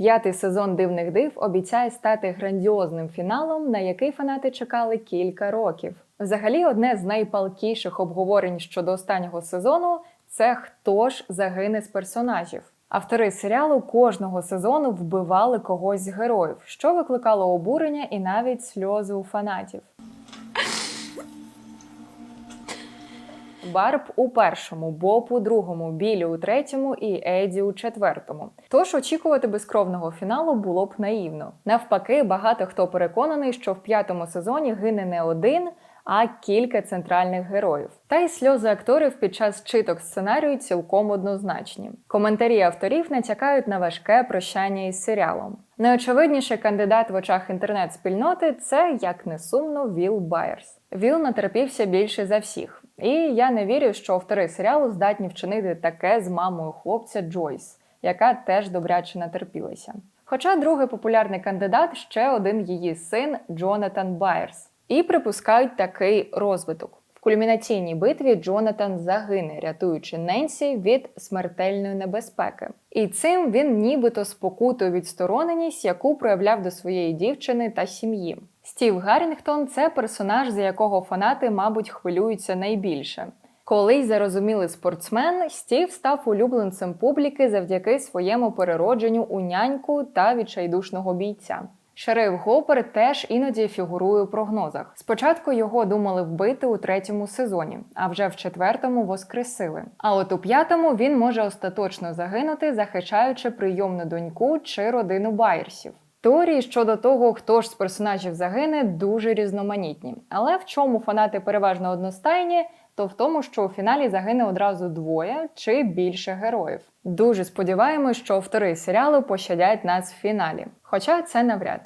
П'ятий сезон дивних див обіцяє стати грандіозним фіналом, на який фанати чекали кілька років. Взагалі, одне з найпалкіших обговорень щодо останнього сезону це хто ж загине з персонажів. Автори серіалу кожного сезону вбивали когось з героїв, що викликало обурення і навіть сльози у фанатів. Барб у першому, Боб у другому, Білі у третьому і Еді у четвертому. Тож очікувати безкровного фіналу було б наївно. Навпаки, багато хто переконаний, що в п'ятому сезоні гине не один, а кілька центральних героїв. Та й сльози акторів під час читок сценарію цілком однозначні. Коментарі авторів натякають на важке прощання із серіалом. Найочевидніший кандидат в очах інтернет-спільноти це, як не сумно, Віл Байерс. Віл натерпівся більше за всіх. І я не вірю, що автори серіалу здатні вчинити таке з мамою хлопця Джойс, яка теж добряче натерпілася. Хоча другий популярний кандидат ще один її син Джонатан Байерс. І припускають такий розвиток. В кульмінаційній битві Джонатан загине, рятуючи Ненсі від смертельної небезпеки. І цим він нібито спокутує відстороненість, яку проявляв до своєї дівчини та сім'ї. Стів Гаррінгтон це персонаж, за якого фанати, мабуть, хвилюються найбільше. Колись зарозумілий спортсмен, Стів став улюбленцем публіки завдяки своєму переродженню у няньку та відчайдушного бійця. Шериф Гопер теж іноді фігурує у прогнозах. Спочатку його думали вбити у третьому сезоні, а вже в четвертому воскресили. А от у п'ятому він може остаточно загинути, захищаючи прийомну доньку чи родину Байерсів. Теорії щодо того, хто ж з персонажів загине, дуже різноманітні. Але в чому фанати переважно одностайні, то в тому, що у фіналі загине одразу двоє чи більше героїв. Дуже сподіваємось, що автори серіалу пощадять нас в фіналі. Хоча це навряд.